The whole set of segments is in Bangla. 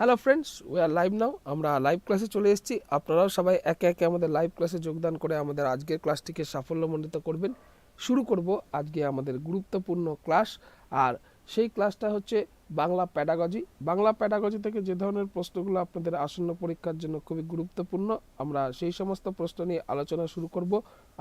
Hello friends we are live now আমরা লাইভ ক্লাসে চলে এসেছি। আপনারাও সবাই একে একে আমাদের লাইভ ক্লাসে যোগদান করে আমাদের আজকের ক্লাসটিকে সাফল্যমণ্ডিত করবেন। শুরু করব আজকে আমাদের গুরুত্বপূর্ণ ক্লাস আর সেই ক্লাসটা হচ্ছে বাংলা প্যাডাগজি বাংলা প্যাডাগজি থেকে যে ধরনের প্রশ্নগুলো আপনাদের আসন্ন পরীক্ষার জন্য খুবই গুরুত্বপূর্ণ, আমরা সেই সমস্ত প্রশ্ন নিয়ে আলোচনা শুরু করব।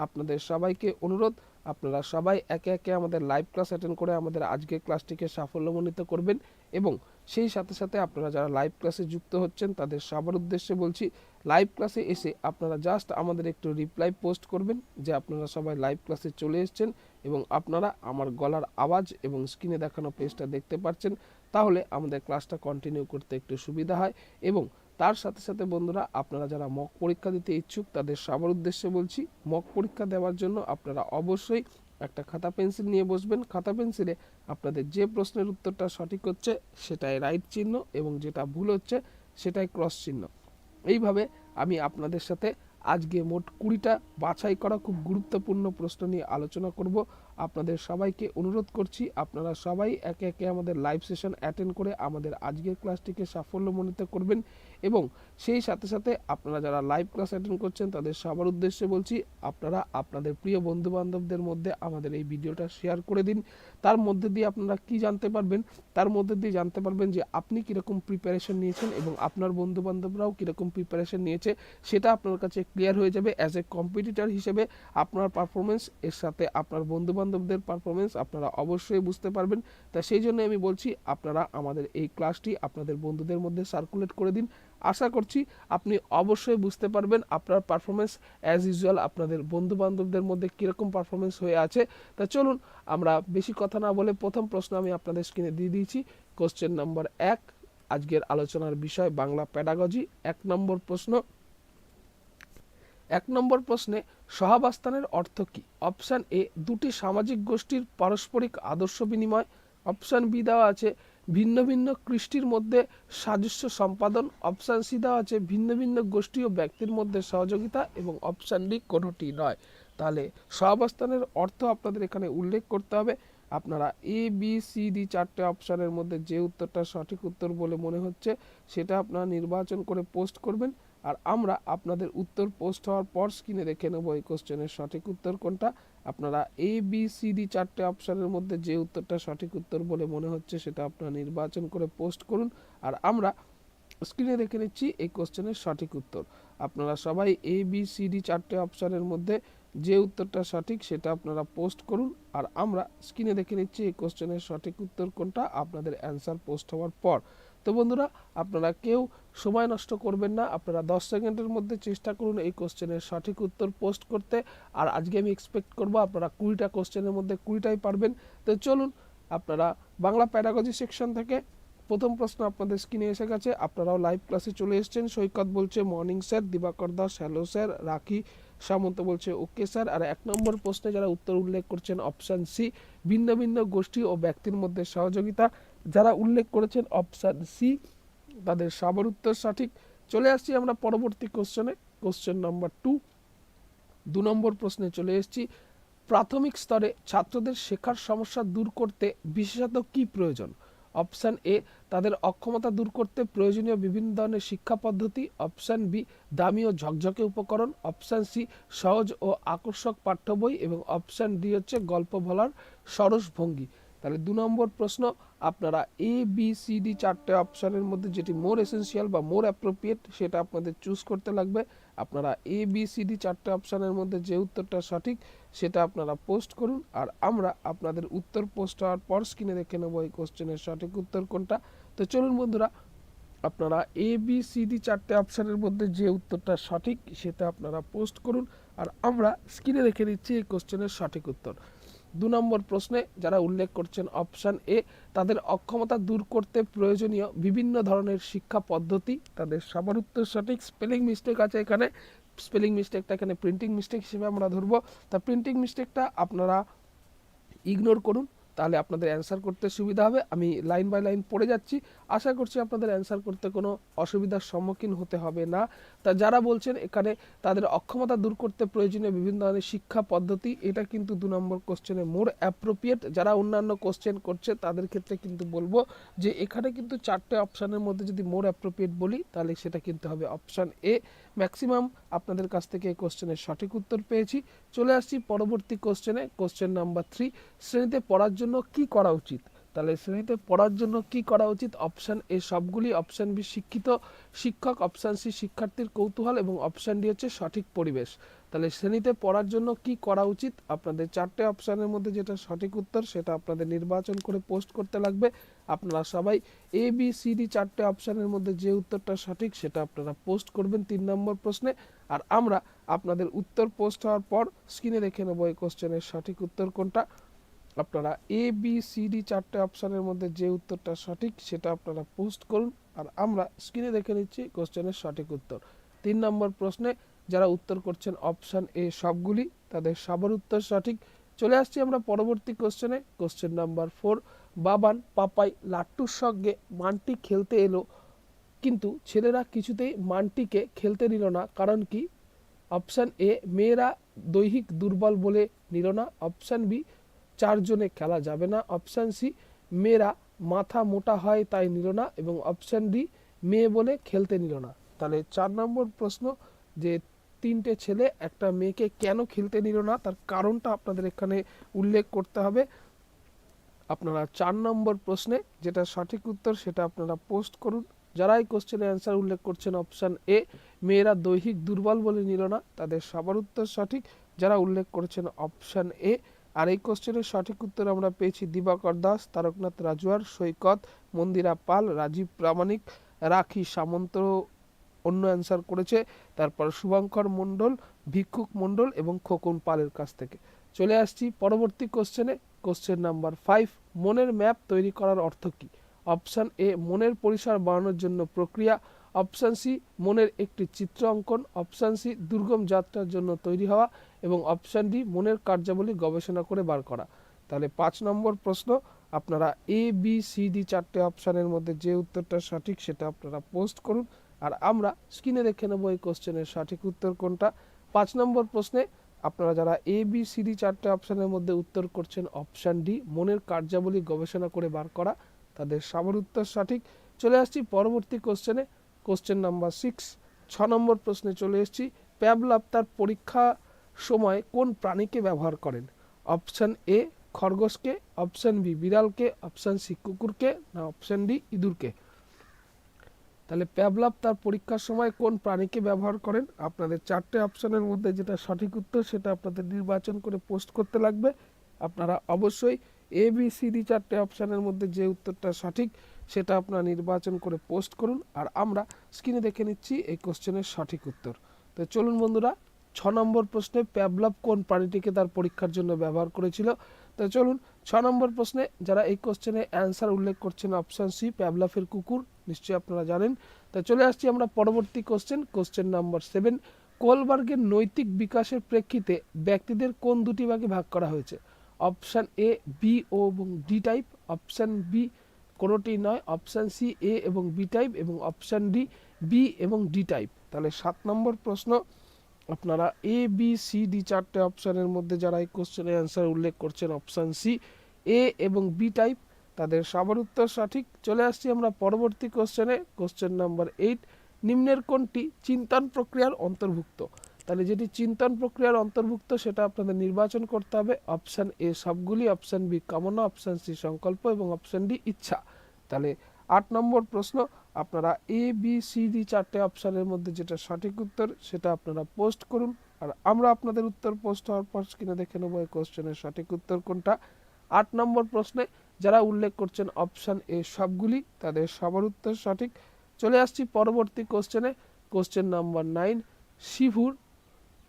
আপনাদের সবাইকে অনুরোধ আপনারা সবাই একে একে আমাদের লাইভ ক্লাস অ্যাটেন্ড করে আমাদের আজকের ক্লাসটিকে সাফল্যমণ্ডিত করবেন এবং সেই সাথে সাথে আপনারা যারা লাইভ ক্লাসে যুক্ত হচ্ছেন, তাদের সবার উদ্দেশ্যে বলছি লাইভ ক্লাসে এসে আপনারা জাস্ট আমাদের একটু রিপ্লাই পোস্ট করবেন যে আপনারা সবাই লাইভ ক্লাসে চলে এসছেন এবং আপনারা আমার গলার আওয়াজ এবং স্ক্রিনে দেখানো পেজটা দেখতে পাচ্ছেন তাহলে আমাদের ক্লাসটা কন্টিনিউ করতে একটু সুবিধা হয় এবং তার সাথে সাথে বন্ধুরা, আপনারা যারা মক পরীক্ষা দিতে ইচ্ছুক, তাদের সবার উদ্দেশ্যে বলছি মক পরীক্ষা দেওয়ার জন্য আপনারা অবশ্যই একটা খাতা পেন্সিল নিয়ে বসবেন। খাতা পেন্সিলে আপনাদের যে প্রশ্নের উত্তরটা সঠিক হচ্ছে, সেটাই রাইট চিহ্ন এবং যেটা ভুল হচ্ছে, সেটাই ক্রস চিহ্ন। এইভাবে আমি আপনাদের সাথে আজকে মোট কুড়িটা বাছাই করা খুব গুরুত্বপূর্ণ প্রশ্ন নিয়ে আলোচনা করব। আপনাদের সবাইকে অনুরোধ করছি, আপনারা সবাই একে একে আমাদের লাইভ সেশন অ্যাটেন্ড করে আমাদের আজকের ক্লাসটিকে সাফল্য সাফল্যমণ্ডিত করবেন এবং সেই সাথে সাথে আপনারা যারা লাইভ ক্লাস অ্যাটেন্ড করছেন, তাদের সবার উদ্দেশ্যে বলছি, আপনারা আপনাদের প্রিয় বন্ধু বান্ধবদের মধ্যে আমাদের এই ভিডিওটা শেয়ার করে দিন। তার মধ্যে দিয়ে আপনারা কি জানতে পারবেন? তার মধ্যে দিয়ে জানতে পারবেন যে আপনি কীরকম প্রিপারেশন নিয়েছেন এবং আপনার বন্ধু বান্ধবরাও কীরকম প্রিপারেশন নিয়েছে, সেটা আপনার কাছে ক্লিয়ার হয়ে যাবে অ্যাজ এ কম্পিটিটর হিসেবে আপনার পারফরমেন্স এর সাথে আপনার বন্ধু বান্ধবদের পারফরমেন্স আপনারা অবশ্যই বুঝতে পারবেন। তা সেই জন্য আমি বলছি, আপনারা আমাদের এই ক্লাসটি আপনাদের বন্ধুদের মধ্যে সার্কুলেট করে দিন। আশা করছি আপনি অবশ্যই বুঝতে পারবেন আপনার পারফরমেন্স অ্যাজ ইউজুয়াল আপনাদের বন্ধু বান্ধবদের মধ্যে কীরকম পারফরমেন্স হয়ে আছে। তা চলুন, আমরা বেশি কথা না বলে প্রথম প্রশ্ন আমি আপনাদের স্ক্রিনে দিয়ে দিয়েছি। কোশ্চেন নম্বর এক, আজকের আলোচনার বিষয় বাংলা প্যাডাগজি এক নম্বর প্রশ্ন এক নম্বর প্রশ্নে সহাবস্থানের অর্থ কী? অপশান এ, দুটি সামাজিক গোষ্ঠীর পারস্পরিক আদর্শ বিনিময়। অপশান বি দেওয়া আছে, ভিন্ন ভিন্ন কৃষ্টির মধ্যে সাদৃশ্য সম্পাদন। অপশান সি দেওয়া আছে, ভিন্ন ভিন্ন গোষ্ঠী ও ব্যক্তির মধ্যে সহযোগিতা এবং অপশান ডি কোনোটি নয়। তাহলে সহাবস্থানের অর্থ আপনাদের এখানে উল্লেখ করতে হবে। আপনারা এ, বি, সি, ডি চারটে অপশানের মধ্যে যে উত্তরটা সঠিক উত্তর বলে মনে হচ্ছে, সেটা আপনারা নির্বাচন করে পোস্ট করবেন। আর আমরা আপনাদের উত্তর পোস্ট হওয়ার পর স্ক্রিনে দেখে নেব এই কোশ্চেনের সঠিক উত্তর কোনটা। আপনারা এ বি সি ডি চারটে অপশানের মধ্যে যে উত্তরটা সঠিক উত্তর বলে মনে হচ্ছে সেটা আপনারা নির্বাচন করে পোস্ট করুন। আর আমরা স্ক্রিনে দেখে নিচ্ছি এই কোশ্চেনের সঠিক উত্তর। আপনারা সবাই এ বি সি ডি চারটে অপশানের মধ্যে যে উত্তরটা সঠিক সেটা আপনারা পোস্ট করুন। আর আমরা স্ক্রিনে দেখে নিচ্ছি এই কোশ্চেনের সঠিক উত্তর কোনটা। আপনাদের অ্যান্সার পোস্ট হওয়ার পর। তো বন্ধুরা, আপনারা কেউ সময় নষ্ট করবেন না। আপনারা দশ সেকেন্ডের মধ্যে চেষ্টা করুন এই কোশ্চেনের সঠিক উত্তর পোস্ট করতে। আর আজকে আমি এক্সপেক্ট করব আপনারা কুড়িটা কোশ্চেনের মধ্যে কুড়িটাই পারবেন। তো চলুন, আপনারা বাংলা প্যাডাগজি সেকশন থেকে প্রথম প্রশ্ন আপনাদের স্ক্রিনে এসে গেছে। আপনারাও লাইভ ক্লাসে চলে এসেছেন। সৈকত বলছে morning sir Dibakar Das hello sir Rakhi Samanta বলছে ওকে স্যার আর এক নম্বর প্রশ্নে যারা উত্তর উল্লেখ করছেন অপশান সি ভিন্ন ভিন্ন গোষ্ঠী ও ব্যক্তির মধ্যে সহযোগিতা। যারা উল্লেখ করেছেন অপশান সি তাদের সবার উত্তর সঠিক। চলে আসছি আমরা পরবর্তী কোশ্চেনে কোশ্চেন নাম্বার টু দু নম্বর প্রশ্নে চলে এসেছি। প্রাথমিক স্তরে ছাত্রদের শেখার সমস্যা দূর করতে বিশেষত কি প্রয়োজন? অপশান এ তাদের অক্ষমতা দূর করতে প্রয়োজনীয় বিভিন্ন ধরনের শিক্ষা পদ্ধতি। অপশান বি দামি ও ঝকঝকে উপকরণ। অপশান সি সহজ ও আকর্ষক পাঠ্য বই। এবং অপশান ডি হচ্ছে গল্প বলার সরস ভঙ্গি। তাহলে দু নম্বর প্রশ্ন, আপনারা এ বি সি ডি চারটে অপশানের মধ্যে যেটি মোর এসেন্সিয়াল বা মোর অ্যাপ্রোপ্রিয়েট সেটা আপনাদের চুজ করতে লাগবে। আপনারা এ বি সি ডি চারটে অপশানের মধ্যে যে উত্তরটা সঠিক সেটা আপনারা পোস্ট করুন আর আমরা আপনাদের উত্তর পোস্ট হওয়ার পর স্ক্রিনে দেখে নেব এই কোশ্চেনের সঠিক উত্তর কোনটা। তো চলুন বন্ধুরা, আপনারা এ বি সি ডি চারটে অপশানের মধ্যে যে উত্তরটা সঠিক সেটা আপনারা পোস্ট করুন আর আমরা স্ক্রিনে দেখে নিচ্ছি এই কোশ্চেনের সঠিক উত্তর। দু নম্বর প্রশ্নে যারা উল্লেখ করছেন অপশান এ, তাদের অক্ষমতা দূর করতে প্রয়োজনীয় বিভিন্ন ধরনের শিক্ষা পদ্ধতি, তাদের সবার উত্তর সঠিক স্পেলিং মিস্টেক আছে এখানে। স্পেলিং মিস্টেকটা এখানে প্রিন্টিং মিস্টেক হিসেবে আমরা ধরবো। তা প্রিন্টিং মিস্টেকটা আপনারা ইগনোর করুন। তাহলে আপনাদের অ্যান্সার করতে সুবিধা হবে। আমি লাইন বাই লাইন পড়ে যাচ্ছি। আশা করছি আপনাদের অ্যান্সার করতে কোনো অসুবিধার সম্মুখীন হতে হবে না। তা যারা বলছেন এখানে তাদের অক্ষমতা দূর করতে প্রয়োজনীয় বিভিন্ন ধরনের শিক্ষা পদ্ধতি, এটা কিন্তু দু নম্বর কোশ্চেনে মোর অ্যাপ্রোপ্রিয়েট যারা অন্যান্য কোশ্চেন করছে, তাদের ক্ষেত্রে কিন্তু বলব যে, এখানে কিন্তু চারটে অপশানের মধ্যে যদি মোর অ্যাপ্রোপ্রিয়েট বলি, তাহলে সেটা কিন্তু হবে অপশান এ ম্যাক্সিমাম আপনাদের কাছ থেকে এই কোশ্চেনের সঠিক উত্তর পেয়েছি। চলে আসছি পরবর্তী কোশ্চেনে কোশ্চেন নাম্বার থ্রি শ্রেণীতে পড়ার জন্য কি করা উচিত? তাহলে শ্রেণীতে পড়ার জন্য কি করা উচিত? অপশান এ সবগুলি অপশান বি শিক্ষিত শিক্ষক অপশান সি শিক্ষার্থীর কৌতূহল এবং অপশান ডি হচ্ছে সঠিক পরিবেশ। তাহলে শ্রেণীতে পড়ার জন্য কি করা উচিত? আপনাদের চারটে অপশানের মধ্যে যেটা সঠিক উত্তর, সেটা আপনাদের নির্বাচন করে পোস্ট করতে লাগবে। আপনারা সবাই এ বি সি ডি চারটে অপশানের মধ্যে যে উত্তরটা সঠিক, সেটা আপনারা পোস্ট করবেন তিন নম্বর প্রশ্নে। আর আমরা আপনাদের উত্তর পোস্ট হওয়ার পর স্ক্রিনে দেখে নেব এই কোশ্চেনের সঠিক উত্তর কোনটা। আপনারা এ বি সি ডি চারটে অপশানের মধ্যে যে উত্তরটা সঠিক সেটা আপনারা পোস্ট করুন। আর আমরা স্ক্রিনে দেখে নিচ্ছি কোশ্চেনের সঠিক উত্তর। তিন নম্বর প্রশ্নে যারা উত্তর করছেন অপশান এ সবগুলি, তাদের সবার উত্তর সঠিক। চলে আসছি আমরা পরবর্তী কোশ্চেনে question number four Baban Papai লাট্টুর সঙ্গে মানটি খেলতে এলো, কিন্তু ছেলেরা কিছুতেই মানটিকে খেলতে নিল না, কারণ কি? অপশান এ মেয়েরা দৈহিক দুর্বল বলে নিল না অপশান বি চারজনে খেলা যাবে না। অপশান সি মেয়েরা মাথা মোটা হয় তাই নিল না এবং অপশান ডি মেয়ে বলে খেলতে নিল না। তাহলে চার নম্বর প্রশ্ন, যে তিনটে ছেলে একটা মেয়েকে কেন খেলতে নিল না? তার কারণটা আপনাদের এখানে উল্লেখ করতে হবে। আপনারা চার নম্বর প্রশ্নে যেটা সঠিক উত্তর সেটা আপনারা পোস্ট করুন। যারা এই কোশ্চেনের অ্যান্সার উল্লেখ করছেন অপশান এ মেয়েরা দৈহিক দুর্বল বলে নিল না। তাদের সবার উত্তর সঠিক। যারা উল্লেখ করেছেন অপশান এ আর এই কোশ্চেনের সঠিক উত্তর আমরা পেয়েছি দিবাকর দাস, তারকনাথ রাজুয়ার, সৈকত, মন্দিরা পাল, রাজীব প্রামাণিক, রাখি সামন্ত অন্য অ্যান্সার করেছে। তারপর শুভঙ্কর মণ্ডল, ভিক্ষুক মণ্ডল এবং খোকন পালের কাছ থেকে। চলে আসছি পরবর্তী কোশ্চেনে। কোশ্চেন নাম্বার ফাইভ মনের ম্যাপ তৈরি করার অর্থ কী? অপশান এ মনের পরিসর বাড়ানোর জন্য প্রক্রিয়া। অপশান সি, মনের একটি চিত্র অঙ্কন। অপশান সি, দুর্গম যাত্রার জন্য তৈরি হওয়া এবং অপশান ডি, মনের কার্যাবলী গবেষণা করে বার করা। তাহলে পাঁচ নম্বর প্রশ্ন, আপনারা এ, বি, সি, ডি চারটে অপশানের মধ্যে যে উত্তরটা সঠিক সেটা আপনারা পোস্ট করুন। আর আমরা স্ক্রিনে দেখে নেব এই কোশ্চেনের সঠিক উত্তর কোনটা। পাঁচ নম্বর প্রশ্নে, আপনারা যারা এ, বি, সি, ডি চারটে অপশানের মধ্যে উত্তর করছেন, অপশান ডি, মনের কার্যাবলী গবেষণা করে বার করা। তাদের সবার উত্তর সঠিক। চলে আসছি পরবর্তী কোশ্চেনে। কোশ্চেন নাম্বার সিক্স ছ নম্বর প্রশ্নে চলে এসেছি। প্যাবলাভ তার পরীক্ষা সময় কোন প্রাণীকে ব্যবহার করেন? অপশান এ, খরগোশকে, অপশান বি, বিড়ালকে, অপশান সি, কুকুরকে, না অপশান ডি, ইঁদুরকে। তাহলে প্যাবলাভ তার পরীক্ষার সময় কোন প্রাণীকে ব্যবহার করেন? আপনাদের চারটে অপশানের মধ্যে যেটা সঠিক উত্তর, সেটা আপনাদের নির্বাচন করে পোস্ট করতে লাগবে। আপনারা অবশ্যই এ বি সি ডি চারটে অপশানের মধ্যে যে উত্তরটা সঠিক সেটা আপনারা নির্বাচন করে পোস্ট করুন আর আমরা স্ক্রিনে দেখে নিচ্ছি এই কোশ্চেনের সঠিক উত্তর। তো চলুন বন্ধুরা, ছ নম্বর প্রশ্নে প্যাবলাভ কোন প্রাণীটিকে তার পরীক্ষার জন্য ব্যবহার করেছিল? তো চলুন, ছ নম্বর প্রশ্নে যারা এই কোশ্চেনে অ্যান্সার উল্লেখ করছেন অপশান সি প্যাবলাফের কুকুর, নিশ্চয়ই আপনারা জানেন। তা চলে আসছি আমরা পরবর্তী কোশ্চেন কোশ্চেন নাম্বার সেভেন। কোলবার্গের নৈতিক বিকাশের প্রেক্ষিতে ব্যক্তিদের কোন দুটি ভাগে ভাগ করা হয়েছে? অপশান এ, বি ও এবং ডি টাইপ, অপশান বি কোনোটি নয় অপশান সি এ এবং বি টাইপ এবং অপশান ডি বি এবং ডি টাইপ তাহলে সাত নম্বর প্রশ্ন, আপনারা এ বি সি ডি চারটে অপশানের মধ্যে যারা এই কোশ্চেনের অ্যান্সার উল্লেখ করছেন অপশান সি এ এবং বি টাইপ তাদের সবার উত্তর সঠিক। চলে আসছি আমরা পরবর্তী কোশ্চেনে কোশ্চেন নাম্বার এইট নিম্নের কোনটি? চিন্তন প্রক্রিয়ার অন্তর্ভুক্ত। তাহলে যেটি চিন্তন প্রক্রিয়ার অন্তর্ভুক্ত, সেটা আপনাদের নির্বাচন করতে হবে। অপশান এ সবগুলি অপশান বি কামনা অপশান সি সংকল্প এবং অপশান ডি ইচ্ছা। তাহলে আট নম্বর প্রশ্ন, আপনারা এ বি সি ডি চারটে অপশানের মধ্যে যেটা সঠিক উত্তর, সেটা আপনারা পোস্ট করুন। আর আমরা আপনাদের উত্তর পোস্ট হওয়ার পর স্ক্রিনে দেখে নেব এই কোশ্চেনের সঠিক উত্তর কোনটা। আট নম্বর প্রশ্নে, যারা উল্লেখ করছেন অপশান এ সবগুলি, তাদের সবার উত্তর সঠিক। চলে আসছি পরবর্তী কোশ্চেনে কোশ্চেন নাম্বার নাইন শিভুর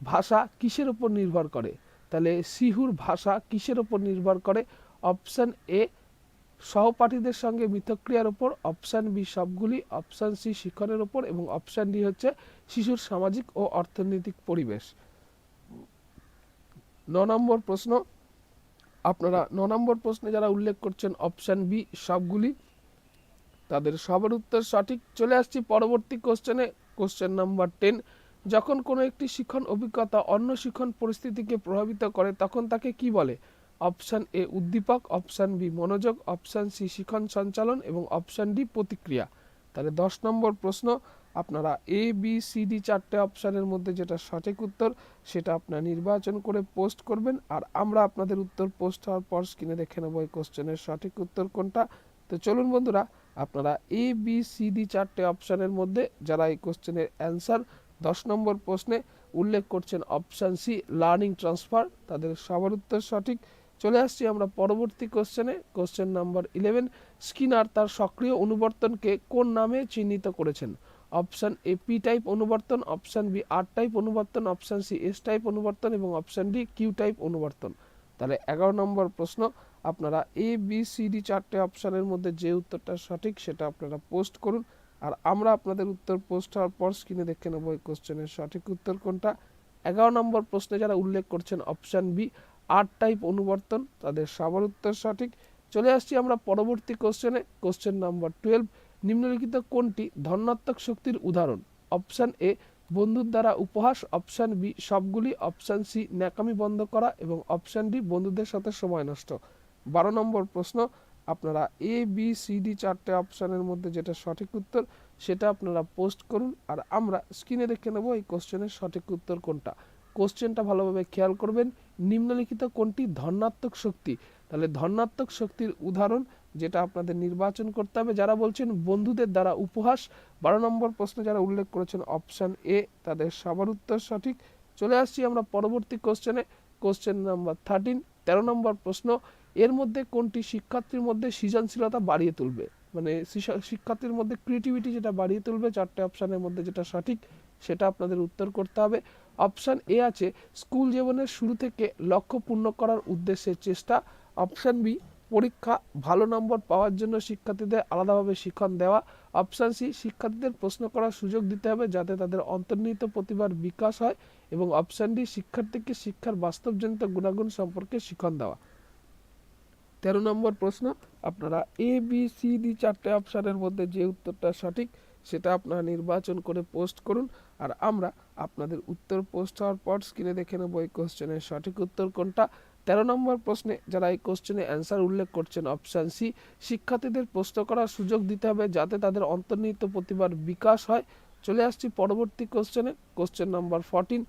ভাষা কিসের উপর নির্ভর করে? তাহলে সিহুর ভাষা কিসের উপর নির্ভর করে? অপশান এ সহপাঠীদের সঙ্গে মিথক্রিয়ার উপর। অপশান বি সবগুলি। অপশান সি শিক্ষণের উপর। এবং অপশান ডি হচ্ছে শিশুর সামাজিক ও অর্থনৈতিক পরিবেশ। ন নম্বর প্রশ্ন। আপনারা ন নম্বর প্রশ্নে যারা উল্লেখ করছেন অপশান বি সবগুলি। তাদের সবার উত্তর সঠিক। চলে আসছি পরবর্তী কোশ্চেনে কোশ্চেন নাম্বার টেন যখন কোনো একটি শিক্ষণ অভিজ্ঞতা অন্য শিক্ষণ পরিস্থিতিকে প্রভাবিত করে, তখন তাকে কি বলে? অপশান এ, উদ্দীপক, অপশান বি, মনোযোগ, অপশান সি শিখন সঞ্চালন এবং অপশান ডি, প্রতিক্রিয়া। তাহলে দশ নম্বর প্রশ্ন, আপনারা এ, বি, সি, ডি চারটে অপশানের মধ্যে যেটা সঠিক উত্তর, সেটা আপনারা নির্বাচন করে পোস্ট করবেন। আর আমরা আপনাদের উত্তর পোস্ট হওয়ার পর স্ক্রিনে দেখে নেব এই কোশ্চেনের সঠিক উত্তর কোনটা। তো চলুন বন্ধুরা, আপনারা এ, বি, সি, ডি চারটে অপশানের মধ্যে যারা এই কোশ্চেনের অ্যান্সার দশ নম্বর প্রশ্নে উল্লেখ করছেন অপশান সি লার্নিং ট্রান্সফার তাদের সবার উত্তর সঠিক। চলে আসছি আমরা পরবর্তী কোশ্চেনে কোশ্চেন নাম্বার ইলেভেন স্কিনার তার সক্রিয় অনুবর্তনকে কোন নামে চিহ্নিত করেছেন? অপশান এ পি টাইপ অনুবর্তন অপশান বি আর টাইপ অনুবর্তন অপশান সি এস টাইপ অনুবর্তন এবং অপশান ডি কিউ টাইপ অনুবর্তন। তাহলে এগারো নম্বর প্রশ্ন, আপনারা এ বি সি ডি চারটে অপশানের মধ্যে যে উত্তরটা সঠিক সেটা আপনারা পোস্ট করুন। আর আমরা আপনাদের উত্তর পোস্ট হওয়ার পর স্ক্রিনে দেখে নেব এই কোশ্চেনের সঠিক উত্তর কোনটা? এগারো নম্বর প্রশ্নে যারা উল্লেখ করছেন অপশান বি আর টাইপ অনুবর্তন, তাদের সবার উত্তর সঠিক। চলে আসছি আমরা পরবর্তী কোশ্চেনে কোশ্চেন নাম্বার টুয়েলভ নিম্নলিখিত কোনটি ধনাত্মক শক্তির উদাহরণ? অপশান এ বন্ধুর দ্বারা উপহাস অপশান বি সবগুলি অপশান সি ন্যাকামি বন্ধ করা এবং অপশান ডি বন্ধুদের সাথে সময় নষ্ট। বারো নম্বর প্রশ্ন আপনারা এ বি সি ডি চারটে অপশানের মধ্যে যেটা সঠিক উত্তর সেটা আপনারা পোস্ট করুন আর আমরা স্ক্রিনে দেখে নেব এই কোশ্চেনের সঠিক উত্তর কোনটা। কোশ্চেনটা ভালোভাবে খেয়াল করবেন, নিম্নলিখিত কোনটি ধনাত্মক শক্তি? তাহলে ধনাত্মক শক্তির উদাহরণ যেটা আপনাদের নির্বাচন করতে হবে, যারা বলছেন বন্ধুদের দ্বারা উপহাস, বারো নম্বর প্রশ্নে যারা উল্লেখ করেছেন অপশান এ তাদের সবার উত্তর সঠিক। চলে আসছি আমরা পরবর্তী কোশ্চেনে কোশ্চেন নাম্বার থার্টিন তেরো নম্বর প্রশ্ন, এর মধ্যে কোনটি শিক্ষার্থীর মধ্যে সৃজনশীলতা বাড়িয়ে তুলবে? মানে শিক্ষার্থীর মধ্যে ক্রিয়েটিভিটি যেটা বাড়িয়ে তুলবে, চারটে অপশানের মধ্যে যেটা সঠিক সেটা আপনাদের উত্তর করতে হবে। অপশান এ আছে স্কুল জীবনের শুরু থেকে লক্ষ্য পূর্ণ করার উদ্দেশ্যে চেষ্টা। অপশান বি পরীক্ষা, ভালো নম্বর পাওয়ার জন্য শিক্ষার্থীদের আলাদাভাবে শিক্ষণ দেওয়া অপশান সি শিক্ষার্থীদের প্রশ্ন করার সুযোগ দিতে হবে যাতে তাদের অন্তর্নিহিত প্রতিভার বিকাশ হয় এবং অপশান ডি শিক্ষার্থীকে শিক্ষার বাস্তবজনিত গুণাগুণ সম্পর্কে শিক্ষণ দেওয়া। তেরো নম্বর প্রশ্ন, আপনারা এ বি সি ডি চারটে অপশানের মধ্যে যে উত্তরটা সঠিক সেটা আপনারা নির্বাচন করে পোস্ট করুন। আর আমরা আপনাদের উত্তর পোস্ট হওয়ার পর স্ক্রিনে দেখে নেব এই কোশ্চেনের সঠিক উত্তর কোনটা। তেরো নম্বর প্রশ্নে যারা এই কোশ্চেনে অ্যান্সার উল্লেখ করছেন অপশান সি শিক্ষার্থীদের প্রশ্ন করার সুযোগ দিতে হবে যাতে তাদের অন্তর্নিহিত প্রতিভার বিকাশ হয়। চলে আসছি পরবর্তী কোশ্চেনে কোশ্চেন নম্বর ফোরটিন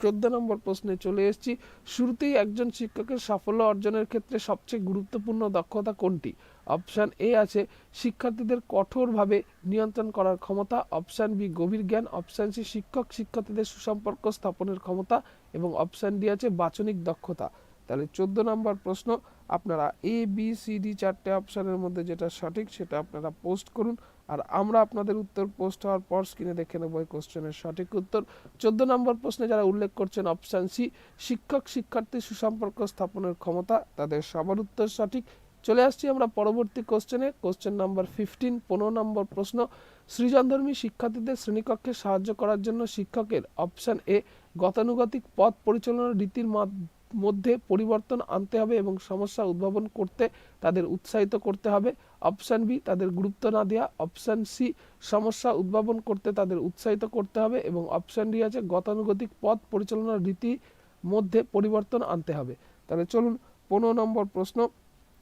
চোদ্দ নম্বর প্রশ্নে চলে এসেছি। শুরুতেই একজন শিক্ষকের সাফল্য অর্জনের ক্ষেত্রে সবচেয়ে গুরুত্বপূর্ণ দক্ষতা কোনটি? অপশান এ আছে, শিক্ষার্থীদের কঠোরভাবে নিয়ন্ত্রণ করার ক্ষমতা। অপশান বি গভীর জ্ঞান। অপশান সি শিক্ষক শিক্ষার্থীদের সুসম্পর্ক স্থাপনের ক্ষমতা। এবং অপশান ডি আছে, বাচনিক দক্ষতা। তাহলে চোদ্দ নম্বর প্রশ্ন, আপনারা এ বি সি ডি চারটে অপশানের মধ্যে যেটা সঠিক সেটা আপনারা পোস্ট করুন, আর আমরা আপনাদের উত্তর পোস্ট হওয়ার পর স্ক্রিনে দেখে নেব এই কোশ্চেনের সঠিক উত্তর। চোদ্দ নম্বর প্রশ্নে যারা উল্লেখ করছেন অপশান সি শিক্ষক শিক্ষার্থী সুসম্পর্ক স্থাপনের ক্ষমতা, তাদের সবার উত্তর সঠিক। চলে আসছি আমরা পরবর্তী কোশ্চেনে কোশ্চেন নাম্বার ফিফটিন পনেরো নম্বর প্রশ্ন সৃজনধর্মী শিক্ষার্থীদের শ্রেণীকক্ষে সাহায্য করার জন্য শিক্ষকের অপশান এ গতানুগতিক পথ পরিচালনার রীতির মাধ্যমে মধ্যে পরিবর্তন আনতে হবে এবং সমস্যা উদ্ভাবন করতে তাদের উৎসাহিত করতে হবে। অপশান বি তাদের গুরুত্ব না দেওয়া অপশান সি সমস্যা উদ্ভাবন করতে তাদের উৎসাহিত করতে হবে এবং অপশান ডি আছে, গতানুগতিক পথ পরিচালনার রীতি মধ্যে পরিবর্তন আনতে হবে। তাহলে চলুন পনেরো নম্বর প্রশ্ন।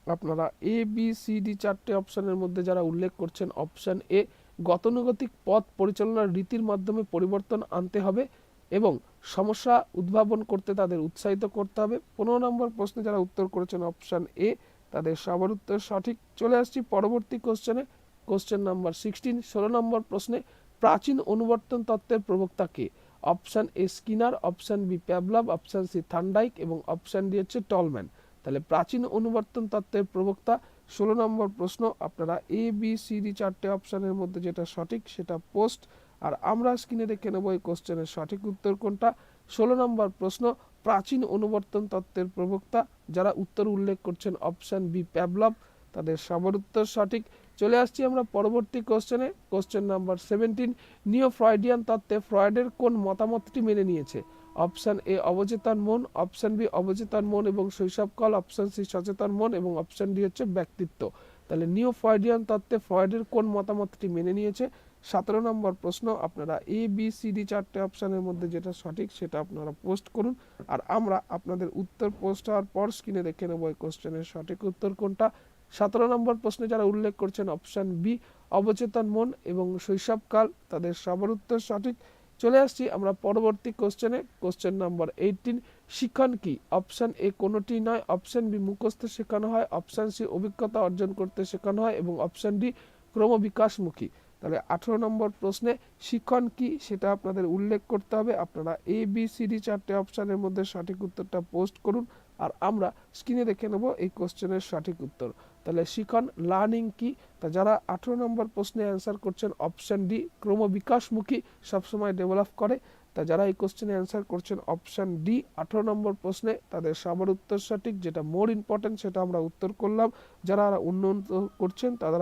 আপনারা এ বি সি ডি চারটে অপশানের মধ্যে যারা উল্লেখ করছেন অপশান এ গতানুগতিক পথ পরিচালনার রীতির মাধ্যমে পরিবর্তন আনতে হবে। এবং সমস্যা উদ্ভাবন করতে তাদের উৎসাহিত করতে হবে। পনেরো নম্বর প্রশ্নে যারা উত্তর করেছেন অপশান এ তাদের সবার উত্তর সঠিক। চলে আসছি পরবর্তী কোশ্চেনে কোশ্চেন নাম্বার সিক্সটিন ষোলো নম্বর প্রশ্নে, প্রাচীন অনুবর্তন তত্ত্বের প্রবক্তা কে? Option A Skinner option B Pavlov option C Thorndike এবং অপশান ডি হচ্ছে টলম্যান তাহলে প্রাচীন অনুবর্তন তত্ত্বের প্রবক্তা, ষোলো নম্বর প্রশ্ন, আপনারা এ বি সি ডি চারটে অপশানের মধ্যে যেটা সঠিক সেটা পোস্ট আর আমরা স্ক্রিনে দেখে নেব এই কোশ্চেনের সঠিক উত্তর কোনটা। ষোলো নম্বর প্রশ্ন, প্রাচীন অনুবর্তন তত্ত্বের প্রবক্তা যারা উত্তর উল্লেখ করছেন অপশান বি প্যাবলভ, তাদের সবার উত্তর সঠিক। চলে আসছি আমরা পরবর্তী কোশ্চেনে, question number seventeen, neo Freudian তত্ত্বে ফ্রয়েডের কোন মতামতটি মেনে নিয়েছে? অপশান এ, অবচেতন মন, অপশান বি, অবচেতন মন এবং শৈশবকাল অপশন সি, সচেতন মন এবং অপশন ডি হচ্ছে ব্যক্তিত্ব। তাহলে নিও ফ্রয়েডিয়ান তত্ত্বে ফ্রয়েডের কোন মতামতটি মেনে নিয়েছে? সতেরো নম্বর প্রশ্ন, আপনারা এ বি সি ডি চারটে অপশনের মধ্যে যেটা সঠিক সেটা আপনারা পোস্ট করুন। আর আমরা আপনাদের উত্তর পোস্ট হওয়ার পর স্ক্রিনে দেখে নেব এই কোশ্চেনের সঠিক উত্তর কোনটা। সতেরো নম্বর প্রশ্নে যারা উল্লেখ করছেন অপশন বি অবচেতন মন এবং শৈশবকাল, তাদের সবার উত্তর সঠিক। চলে আসছি আমরা পরবর্তী কোশ্চেনে। কোশ্চেন নাম্বার এইটিন শিক্ষণ কি? অপশন এ কোনোটি নয়, অপশন বি মুখস্থ শেখানো হয়, অপশন সি অভিজ্ঞতা অর্জন করতে শেখানো হয় এবং অপশন ডি ক্রমবিকাশমুখী। তাহলে আঠেরো নম্বর প্রশ্নে শিক্ষণ কি সেটা আপনাদের উল্লেখ করতে হবে। আপনারা এ বি সি ডি চারটে অপশানের মধ্যে সঠিক উত্তরটা পোস্ট করুন। আর আমরা স্ক্রিনে দেখে নেব এই কোশ্চেনের সঠিক উত্তর। তাহলে শিখন লার্নিং কি? তা যারা আঠেরো নম্বর প্রশ্নে অ্যান্সার করছেন অপশান ডি ক্রমবিকাশমুখী সবসময় ডেভেলপ করে। তা যারা এই কোশ্চেনে অ্যান্সার করছেন অপশান ডি আঠেরো নম্বর প্রশ্নে, তাদের সবার উত্তর সঠিক, যেটা মোর ইম্পর্টেন্ট সেটা আমরা উত্তর করলাম। যারা উন্নয়ন করছেন তারা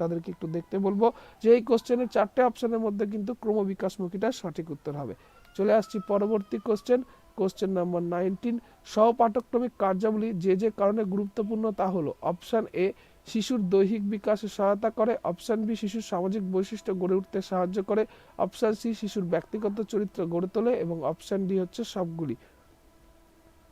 তাদেরকে একটু দেখতে বলব যে এই কোশ্চেনের চারটে অপশানের মধ্যে কিন্তু ক্রমবিকাশমুখীটা সঠিক উত্তর হবে। চলে আসছি পরবর্তী কোশ্চেন কোশ্চেন নাম্বার নাইনটিন সহপাঠক্রমিক কার্যাবলী যে যে কারণে গুরুত্বপূর্ণ তা হলো অপশান এ শিশুর দৈহিক বিকাশে সহায়তা করে অপশান বি শিশুর সামাজিক বৈশিষ্ট্য গড়ে উঠতে সাহায্য করে অপশান সি শিশুর ব্যক্তিগত চরিত্র গড়ে তোলে এবং অপশান ডি হচ্ছে সবগুলি।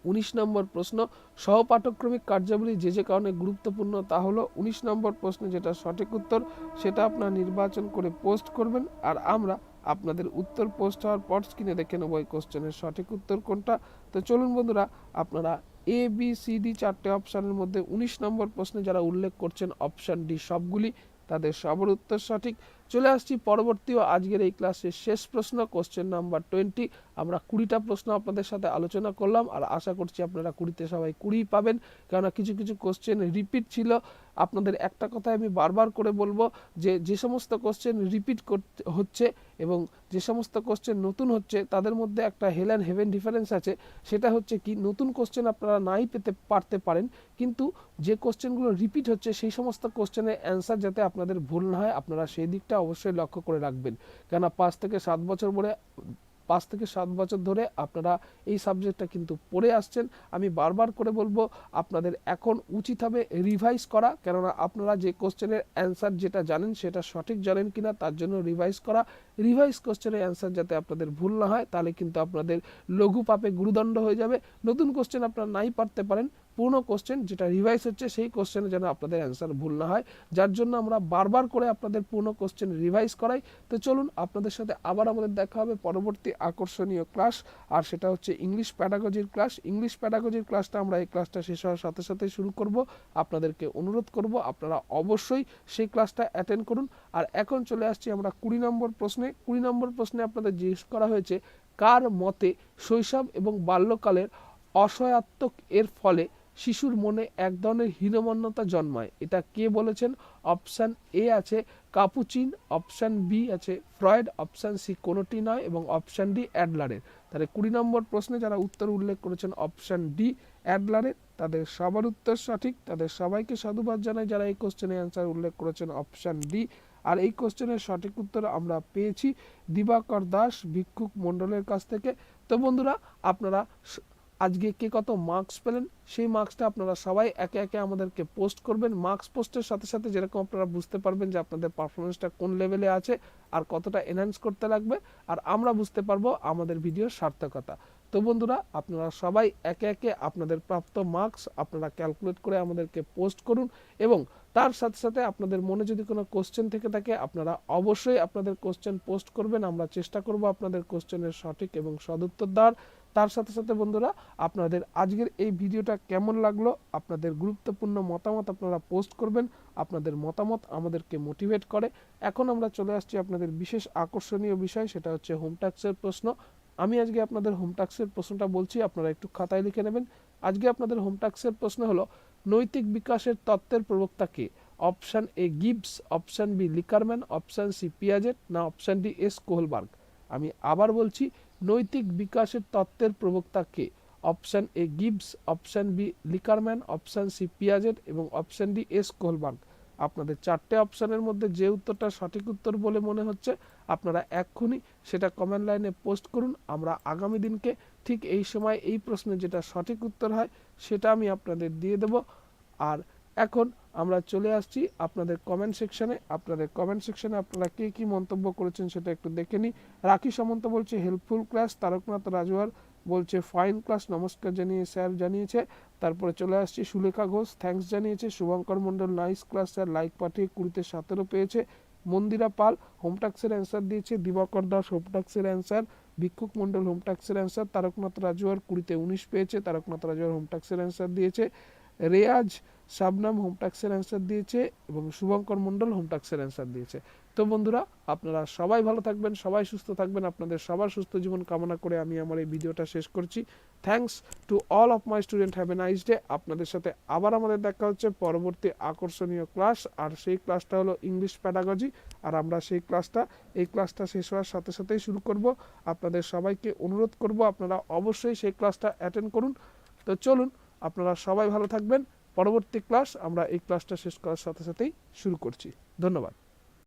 উনিশ নম্বর প্রশ্ন সহপাঠক্রমিক কার্যাবলী যে যে কারণে গুরুত্বপূর্ণ তা হলো উনিশ নম্বর প্রশ্নে যেটা সঠিক উত্তর, সেটা আপনার নির্বাচন করে পোস্ট করবেন আর আমরা আপনাদের উত্তর পোস্ট হওয়ার পর স্ক্রিনে দেখে নেব এই কোশ্চেনের সঠিক উত্তর কোনটা। তো চলুন বন্ধুরা, আপনারা এ বি সি ডি চারটে অপশানের মধ্যে উনিশ নম্বর প্রশ্নে যারা উল্লেখ করছেন অপশান ডি সবগুলি, তাদের সবার উত্তর সঠিক। চলে আসছি পরবর্তী ও আজকের এই ক্লাসের শেষ প্রশ্ন কোশ্চেন নাম্বার টোয়েন্টি আমরা কুড়িটা প্রশ্ন আপনাদের সাথে আলোচনা করলাম, আর আশা করছি আপনারা কুড়িতে সবাই কুড়িই পাবেন, কেননা কিছু কিছু কোশ্চেন রিপিট ছিল। আপনাদের একটা কথা আমি বারবার করে বলব যে যে সমস্ত কোশ্চেন রিপিট করতে হচ্ছে এবং যে সমস্ত কোশ্চেন নতুন হচ্ছে, তাদের মধ্যে একটা হেল অ্যান্ড হেভেন ডিফারেন্স আছে। সেটা হচ্ছে কি, নতুন কোশ্চেন আপনারা নাই পেতে, পারতে পারেন, কিন্তু যে কোশ্চেনগুলো রিপিট হচ্ছে, সেই সমস্ত কোশ্চেনের অ্যান্সার যাতে আপনাদের ভুল না হয়, আপনারা সেই দিকটা অবশ্যই লক্ষ্য করে রাখবেন। কেননা পাঁচ থেকে সাত বছর পরে পাঁচ থেকে সাত বছর ধরে আপনারা এই সাবজেক্টটা কিন্তু পড়ে আসছেন। আমি বারবার করে বলব, আপনাদের এখন উচিত হবে রিভাইজ করা, কেননা আপনারা যে কোশ্চেনের অ্যান্সার যেটা জানেন সেটা সঠিক জানেন কিনা, তার জন্য রিভাইজ করা। রিভাইজ কোশ্চেনের অ্যান্সার যাতে আপনাদের ভুল না হয়, তাহলে কিন্তু আপনাদের লঘু পাপে গুরুদণ্ড হয়ে যাবে। নতুন কোশ্চেন আপনারা নাই পারতে পারেন। পুরনো কোশ্চেন যেটা রিভাইস হচ্ছে, সেই কোশ্চেনে যেন আপনাদের অ্যান্সার ভুল না হয়। যার জন্য আমরা বারবার করে আপনাদের পুরনো কোশ্চেন রিভাইজ করাই। তো চলুন, আপনাদের সাথে আবার আমাদের দেখা হবে পরবর্তী আকর্ষণীয় ক্লাস আর সেটা হচ্ছে ইংলিশ প্যাডাগজির ক্লাস ইংলিশ প্যাডাগজির ক্লাসটা আমরা এই ক্লাসটা শেষ হওয়ার সাথে সাথে শুরু করব। আপনাদেরকে অনুরোধ করব, আপনারা অবশ্যই সেই ক্লাসটা অ্যাটেন্ড করুন। আর এখন চলে আসছি আমরা কুড়ি নম্বর প্রশ্নে। কুড়ি নম্বর প্রশ্নে আপনাদের জিজ্ঞেস করা হয়েছে, কার মতে শৈশব এবং বাল্যকালের অসহায়ত্বক এর ফলে শিশুর মনে এক ধরনের হীনমন্যতা জন্মায়। এটা কে বলেছেন? অপশান এ আছে কাপুচিন, অপশান বি আছে ফ্রয়েড, অপশান সি কোনোটি নয় এবং অপশান ডি অ্যাডলারের। তাহলে কুড়ি নম্বর প্রশ্নে যারা উত্তর উল্লেখ করেছেন, অপশান ডি অ্যাডলারের, তাদের সবার উত্তর সঠিক। তাদের সবাইকে সাধুবাদ জানাই যারা এই কোশ্চেনের অ্যান্সার উল্লেখ করেছেন, অপশান ডি। আর এই কোশ্চেনের সঠিক উত্তর আমরা পেয়েছি দিবাকর দাস ভিক্ষুক মণ্ডলের কাছ থেকে। তো বন্ধুরা, আপনারা আজকে কে কত মার্কস পেলেন, সেই মার্কসটা আপনারা সবাই একে একে আমাদেরকে পোস্ট করবেন। মার্কস পোস্টের সাথে সাথে যেরকম আপনারা বুঝতে পারবেন যে আপনাদের পারফরমেন্সটা কোন লেভেলে আছে আর কতটা এনহ্যান্স করতে লাগবে আর আমরা বুঝতে পারব আমাদের ভিডিওর সার্থকতা। তো বন্ধুরা, আপনারা সবাই একে একে আপনাদের প্রাপ্ত মার্কস আপনারা ক্যালকুলেট করে আমাদেরকে পোস্ট করুন এবং তার সাথে সাথে আপনাদের মনে যদি কোনো কোশ্চেন থেকে থাকে, আপনারা অবশ্যই আপনাদের কোশ্চেন পোস্ট করবেন। আমরা চেষ্টা করব আপনাদের কোশ্চেনের সঠিক এবং সদুত্তর দেওয়ার। তার সাথে সাথে বন্ধুরা, আপনাদের আজকের এই ভিডিওটা কেমন লাগল? আপনাদের গুরুত্বপূর্ণ মতামত আপনারা পোস্ট করবেন। আপনাদের মতামত আমাদেরকে মোটিভেট করে। এখন আমরা চলে আসছি আপনাদের বিশেষ আকর্ষণীয় বিষয়, সেটা হচ্ছে হোম ট্যাক্সের প্রশ্ন। আমি আজকে আপনাদের হোম ট্যাক্সের প্রশ্নটা বলছি, আপনারা একটু খাতায় লিখে নেবেন। আজকে আপনাদের হোম ট্যাক্সের প্রশ্ন হলো, নৈতিক বিকাশের তত্ত্বের প্রবক্তা কে? Option A Gibbs, option B Lickerman, option C Piaget, না অপশান ডি এস কোহলবার্গ? আমি আবার বলছি নৈতিক বিকাশের তত্ত্বের প্রবক্তা কে option A Gibbs, option B Lickerman, option C Piaget এবং অপশান ডি এস কোহলবার্গ আপনাদের চারটে অপশানের মধ্যে যে উত্তরটা সঠিক উত্তর বলে মনে হচ্ছে, আপনারা এক্ষুনি সেটা কমেন্ট লাইনে পোস্ট করুন। আমরা আগামী দিনকে ঠিক এই সময় এই প্রশ্নের যেটা সঠিক উত্তর হয়, সেটা আমি আপনাদের দিয়ে দেব। আর এখন আমরা চলে আসছি আপনাদের কমেন্ট সেকশনে আপনাদের কমেন্ট সেকশনে আপনারা কে কি মন্তব্য করেছেন সেটা একটু দেখে নিই। রাখি সামন্ত বলছে হেল্পফুল ক্লাস তারকনাথ রাজওয়ার বলছে ফাইন ক্লাস নমস্কার জানিয়ে স্যার জানিয়েছে। তারপরে চলে আসছি সুলেখা ঘোষ থ্যাঙ্কস জানিয়েছে। Shubhankar Mondal nice class sir. Like পাঠিয়ে কুড়িতে সতেরো পেয়েছে। মন্দিরা পাল হোমটাক্সের অ্যান্সার দিয়েছে। দিবাকর দাস হোমটাক্সের অ্যান্সার ভিক্ষুক মণ্ডল হোমটাক্সের অ্যান্সার তারকনাথ রাজওয়ার কুড়িতে উনিশ পেয়েছে। তারকনাথ রাজওয়ার হোমটাক্সের অ্যান্সার দিয়েছে। রেয়াজ শাবনাম হোম ট্যাক্সের অ্যান্সার দিয়েছে এবং শুভঙ্কর মণ্ডল হোমটাক্সের অ্যান্সার দিয়েছে। তো বন্ধুরা, আপনারা সবাই ভালো থাকবেন, সবাই সুস্থ থাকবেন, আপনাদের সবার সুস্থ জীবন কামনা করে আমি আমার এই ভিডিওটা শেষ করছি। Thanks to all of my student have a nice day আপনাদের সাথে আবার আমাদের দেখা হচ্ছে পরবর্তী আকর্ষণীয় ক্লাস আর সেই ক্লাসটা হলো ইংলিশ প্যাডাগজি আর আমরা সেই ক্লাসটা এই ক্লাসটা শেষ হওয়ার সাথে সাথেই শুরু করব। আপনাদের সবাইকে অনুরোধ করব, আপনারা অবশ্যই সেই ক্লাসটা অ্যাটেন্ড করুন। তো চলুন, আপনারা সবাই ভালো থাকবেন। পরবর্তী ক্লাস আমরা এই ক্লাসটা শেষ করার সাথে সাথেই শুরু করছি। ধন্যবাদ।